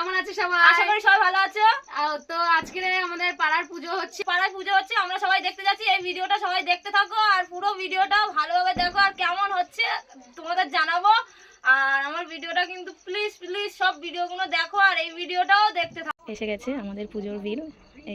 কেমন আছে সবাই? আশা করি সবাই ভালো আছো। তো আজকে আমাদের পাড়ার পুজো হচ্ছে। পাড়ার পুজো হচ্ছে আমরা সবাই দেখতে যাচ্ছি। এই ভিডিওটা সবাই দেখতে থাকো আর পুরো ভিডিওটা ভালোভাবে দেখো আর কেমন হচ্ছে তোমাদের জানাব। আর আমার ভিডিওটা কিন্তু প্লিজ প্লিজ সব ভিডিওগুলো দেখো আর এই ভিডিওটাও দেখতে থাকো। এসে গেছে আমাদের পুজোর বিল।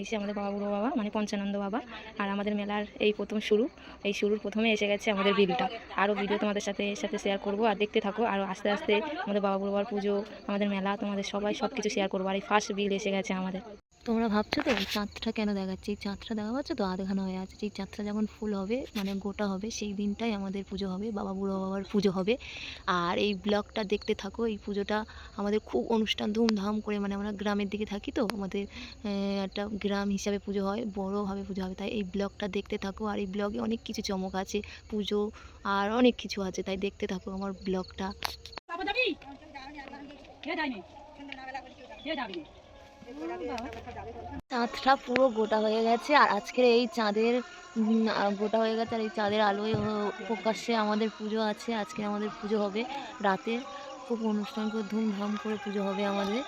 এসে আমাদের বাবা বুড়ো বাবা মানে পঞ্চানন্দ বাবা, আর আমাদের মেলার এই প্রথম শুরু, এই শুরুর প্রথমে এসে গেছে আমাদের বিলটা। আরও ভিডিও তোমাদের সাথে সাথে শেয়ার করব, আর দেখতে থাকো, আর আস্তে আস্তে আমাদের বাবা বুড়ো বাবার পুজো, আমাদের মেলা, তোমাদের সবাই সব কিছু শেয়ার করব, আর এই ফার্স্ট বিল এসে গেছে আমাদের। তোমরা ভাবছ তো এই চাঁদটা কেন দেখাচ্ছে? এই চাঁদটা দেখা পাচ্ছ তো? আধখানা হয়ে আছে। এই চাঁদটা যখন ফুল হবে মানে গোটা হবে, সেই দিনটাই আমাদের পুজো হবে, বাবা বুড়ো বাবার পুজো হবে। আর এই ব্লগটা দেখতে থাকো, এই পুজোটা আমাদের খুব অনুষ্ঠান ধুমধাম করে মানে আমরা গ্রামের দিকে থাকি তো, আমাদের একটা গ্রাম হিসাবে পুজো হয় বড়োভাবে পুজো হবে। তাই এই ব্লগটা দেখতে থাকো। আর এই ব্লগে অনেক কিছু চমক আছে, পুজো আর অনেক কিছু আছে। তাই দেখতে থাকো আমার ব্লগটা। চাঁদটা পুরো গোটা হয়ে গেছে আর আজকের এই চাঁদের গোটা হয়ে গেছে আর এই চাঁদের আলোয় প্রকাশ্যে আমাদের পুজো আছে। আজকে আমাদের পুজো হবে রাতে। খুব অনুষ্ঠান করে ধুমধাম করে পুজো হবে আমাদের।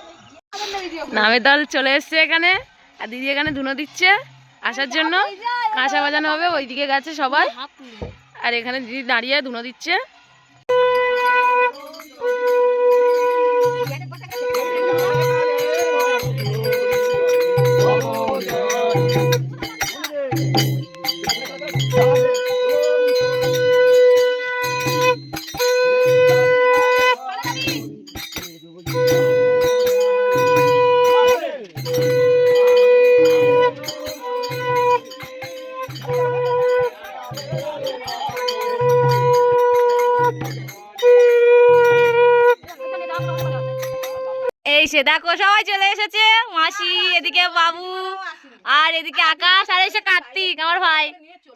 নামের দল চলে এসছে এখানে। আর দিদি এখানে ধুনো দিচ্ছে আসার জন্য। কাঁচা বাজানো হবে, ওইদিকে গেছে সবাই। আর এখানে দিদি দাঁড়িয়ে ধুনো দিচ্ছে। সবাই চলে এসেছে। মাসি, এদিকে বাবু আর এদিকে আকাশ আর এসে কার্তিক, আমার ভাই।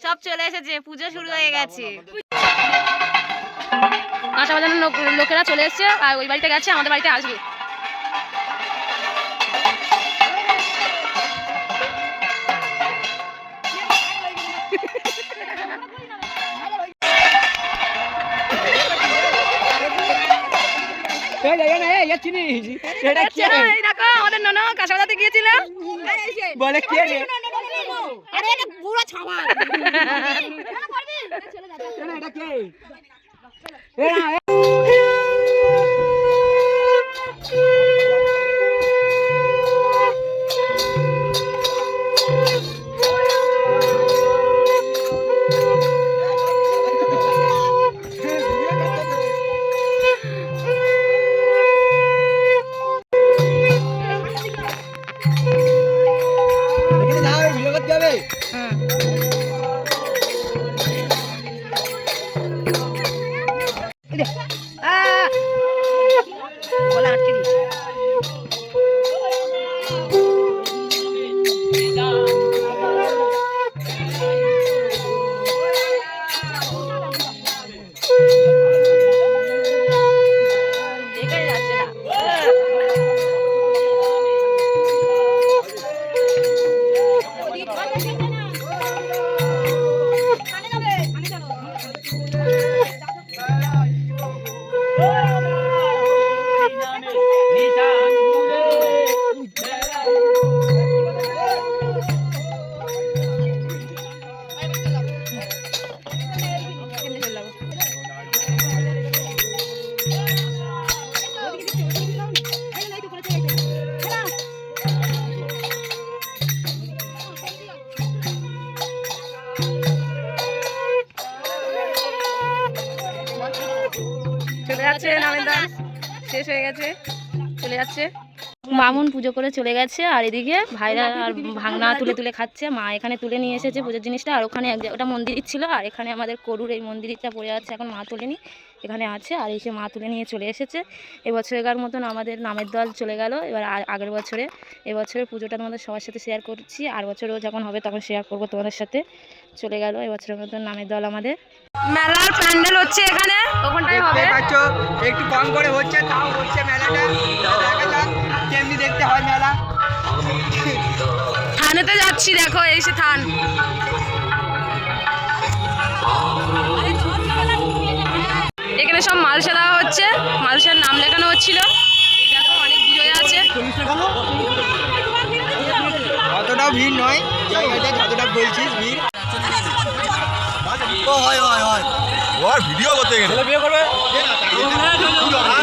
সব চলে এসেছে, পুজো শুরু হয়ে গেছে। কাঁসা বাজানোর লোক- লোকেরা চলে এসছে আর ওই বাড়িতে গেছে, আমাদের বাড়িতে আসবে। দেখছে না, এই দেখো আমাদের ননদ কাঁসা গিয়েছিল। বলে কে রে? এটা কে? চলে যাচ্ছে নামের শেষ হয়ে গেছে চলে যাচ্ছে। মামুন পুজো করে চলে গেছে আর এদিকে ভাইরা আর ভাঙনা তুলে তুলে খাচ্ছে। মা এখানে তুলে নিয়ে এসেছে পুজোর জিনিসটা আর ওখানে এক ওটা মন্দির ছিল আর এখানে আমাদের করুর এই মন্দিরটা পড়ে আছে এখন মা তুলেনি এখানে আছে আর এসে মা তুলে নিয়ে চলে এসেছে। এবছরেকার মতন আমাদের নামের দল চলে গেল এবার আগের বছরে এবছরের পুজোটা তোমাদের সবার সাথে শেয়ার করছি আর বছরও যখন হবে তখন শেয়ার করব তোমাদের সাথে চলে গেল এবছরের মতন নামের দল আমাদের। মেলার প্যান্ডেল হচ্ছে একটু কম করে হচ্ছে তাও হচ্ছে মেলাটা। দেখা যাক কেমনি দেখতে হয় মেলা। থানেতে যাচ্ছি দেখো এই সে থান। এখানে সব মালসা দেওয়া হচ্ছে। মালসার নাম লেখানো হচ্ছিল। দেখো অনেক বিজয় আছে। অতটাও ভিড় নয়। যতটা বলছিস ভিড়। ও হয় হয় হয়। ভিডিও করতে গেলে। এবছর your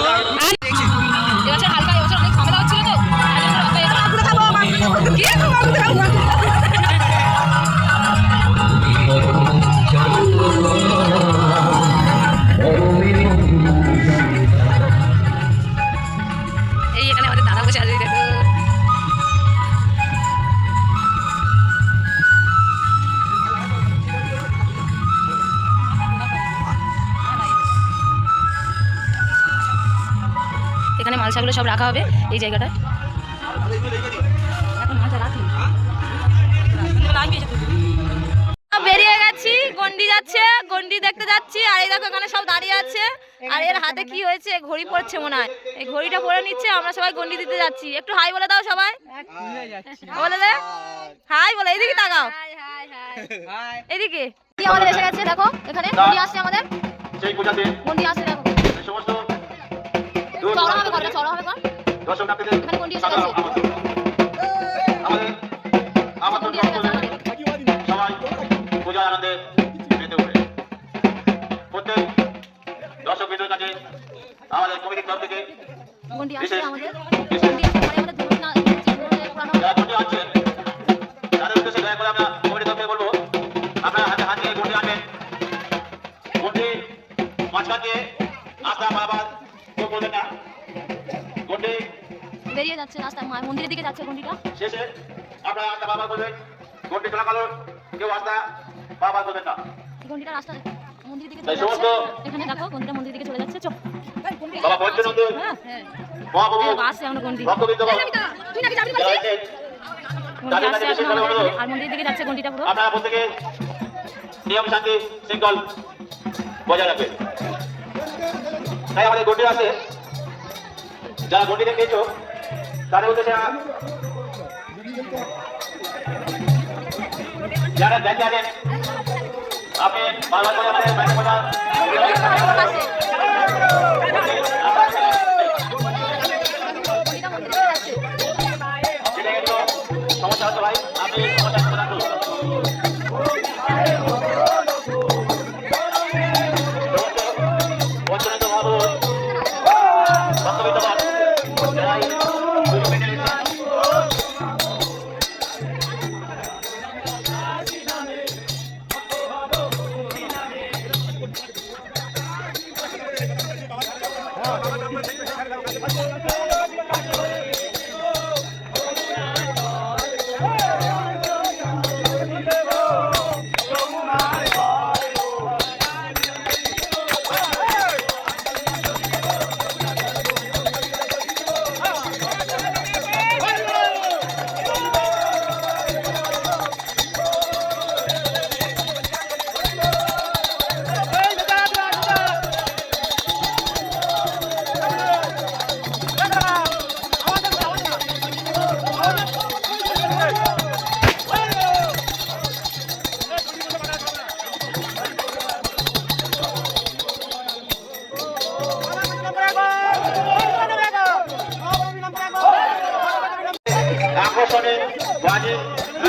এখানে মালসাগুলো সব রাখা হবে এই জায়গাটায়। বেরিয়ে গেছি গন্ডি যাচ্ছে গন্ডি দেখতে যাচ্ছি আর এই দেখো এখানে সব দাঁড়িয়ে আছে। আর এর হাতে কি হয়েছে ঘড়ি পড়ছে মনে হয়। এই ঘড়িটা পরে নিচ্ছে আমরা সবাই গন্ডি দিতে যাচ্ছি। একটু হাই বলে দাও সবাই। বলে দে। হাই বলে এদিকে তাকাও। এদিকে। আমাদের এসে গেছে দেখো এখানে মন্ডি আসছে আমাদের। মন্ডি আসছে দেখো। সমস্ত চড়া হবে ঘরটা চড়া হবে ঘর। দর্শনার্থীদের এখানে মন্ডি এসে গেছে? আমাদের আমন্ত্রণ মন্ডি এসে গেছে আমাদের? সবাই পূজা আনন্দে মেতে উঠে। প্রত্যেক দর্শক বিন্দুর কাছে আমাদের কমিটির তরফ থেকে আসছে আমাদের? মন্ডি আমাদের ধরুন না যারা বেরিয়ে যাচ্ছে রাস্তা মা- মন্দিরের দিকে যাচ্ছে গন্ডিটা শেষে আপনারা রাস্তা বারবার করবেন। গন্ডি চলাকালীন কেউ রাস্তা বারবার করবেন না। গন্ডিটা রাস্তা মন্দিরের দিকে চলে যাচ্ছে। এখানে দেখো গন্ডিটা মন্দিরের দিকে চলে যাচ্ছে। চো। বাবা বৈদ্যনাথ মহাপ্রভু। আসছে আমরা গন্ডি এখন আমাদের এখানে, আর মন্দিরের দিকে যাচ্ছে গন্ডিটা পুরো। আপনারা প্রত্যেকে নিয়ম শান্তি শৃঙ্খল বজায় রাখবেন। তাই আমাদের গন্ডি আছে যারা গন্ডি দেখেছ তাদের উদ্দেশ্যে যারা দেখে আছেন আপনি বারবার করে আমাদের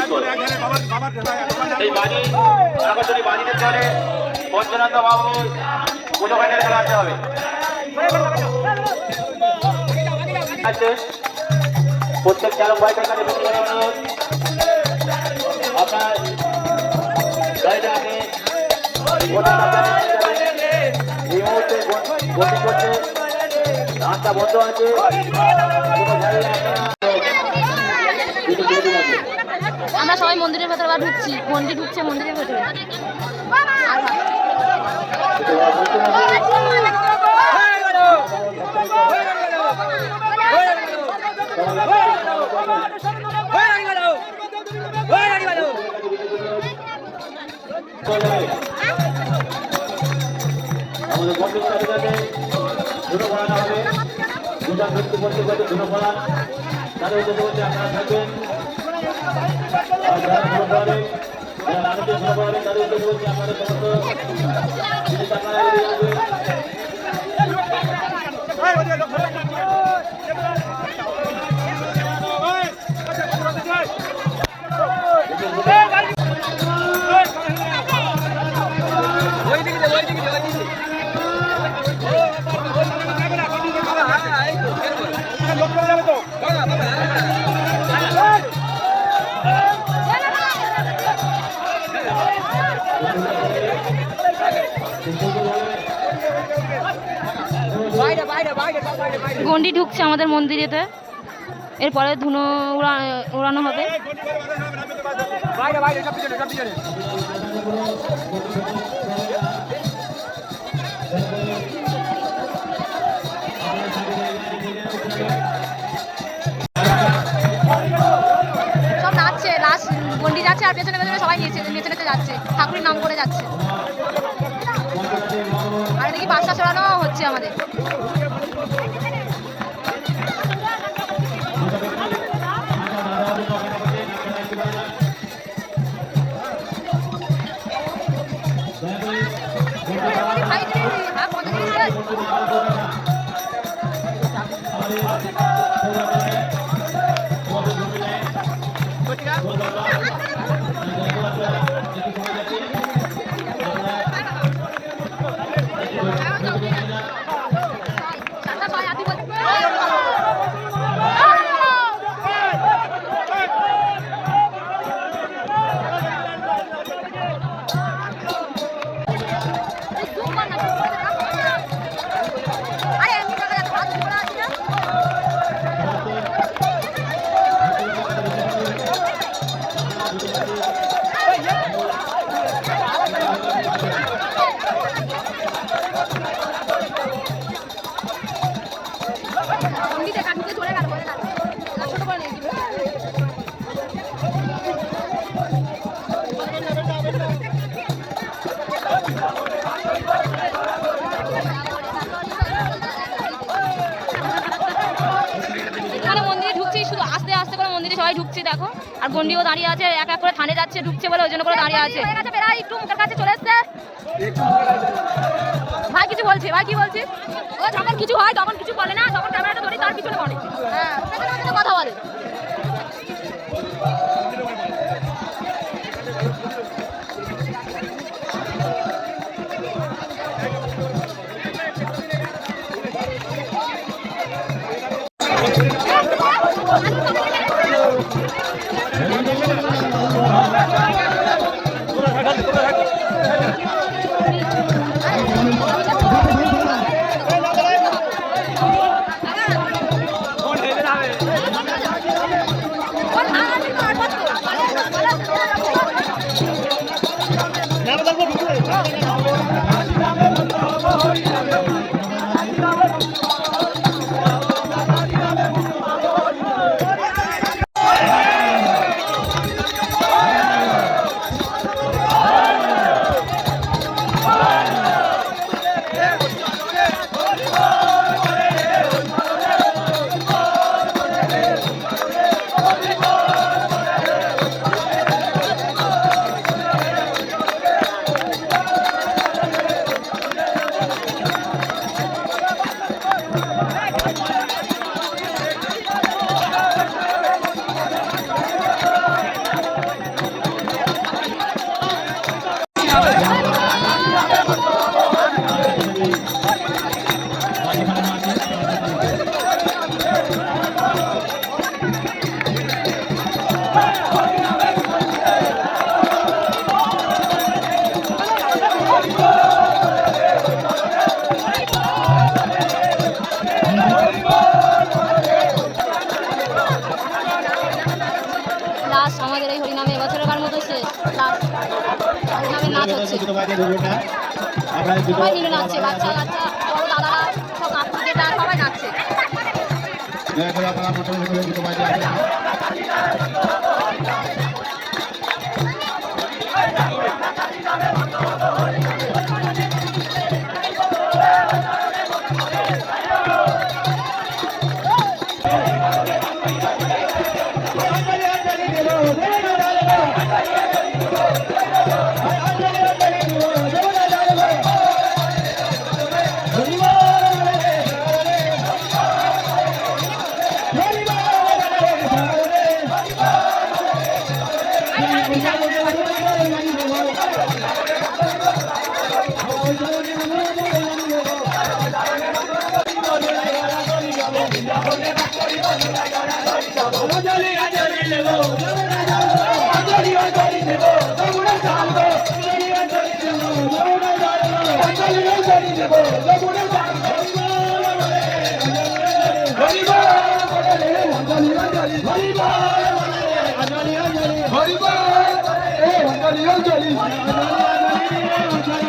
বিস্ফোরণ। এই বাজি পঞ্চনন্দ বাবু পুজো চলে আসতে হবে। আছে প্রত্যেক চালক ভাইটার কাছে আপনার গাড়িটা। এই মুহূর্তে গতি করছে। রাস্তা বন্ধ আছে। আমরা সবাই মন্দিরের ভেতরে আবার ঢুকছি, মন্দির ঢুকছে, মন্দিরের ভেতরে। আমাদের বন্ধু চারিদাকে ধুলো পড়ানো হবে, দুটা ব্যক্তি বন্ধু করে ধুলো পড়ান, তাদের হচ্ছে আপনারা থাকবেন। আর গন্ডি ঢুকছে আমাদের মন্দিরেতে। এরপরে ধুনো উড়ানো হবে। বাইরে বাইরে সব পিছনে সব পিছনে। যাচ্ছে আর পেছনে পেছনে সবাই নেচে নেচে নেচে যাচ্ছে। ঠাকুরের নাম করে যাচ্ছে। আর এদিকে বাসা চড়ানো হচ্ছে আমাদের। এখানে গন্ডিও দাঁড়িয়ে আছে, এক এক করে থানে যাচ্ছে, ঢুকছে বলে ওই জন্য করে দাঁড়িয়ে আছে। একটু মুখের কাছে চলে এসছে। ভাই, কিছু বলছে, ভাই, কি বলছিস? ও যখন কিছু হয়, তখন কিছু বলে না তখন ক্যামেরাটা ধরি, তার পিছনে পড়ে হচ্ছে না আমরা নাচছে সবাই কাচ্চা বড় দাদারা সব নাচ যেটা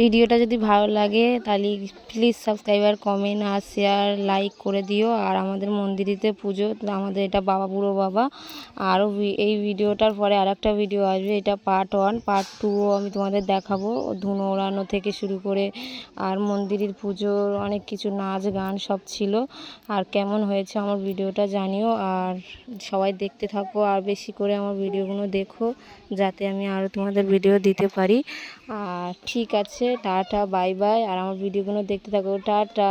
ভিডিওটা যদি ভালো লাগে, তাহলে প্লিজ সাবস্ক্রাইবার কমেন্ট আর শেয়ার লাইক করে দিও। আর আমাদের মন্দিরেতে পুজো, আমাদের এটা বাবা, বুড়ো বাবা। আরও এই ভিডিওটার পরে আর একটা ভিডিও আসবে, এটা পার্ট ওয়ান পার্ট টুও আমি তোমাদের দেখাবো। ধুনো ওড়ানো থেকে শুরু করে আর মন্দিরের পুজোর অনেক কিছু নাচ, গান সব ছিল। আর কেমন হয়েছে আমার ভিডিওটা জানিও। আর সবাই দেখতে থাকো আর বেশি করে আমার ভিডিওগুলো দেখো। যাতে আমি আরও তোমাদের ভিডিও দিতে পারি। ঠিক আছে, টাটা বাই বাই আর আমার ভিডিওগুলো দেখতে থাকো। টাটা!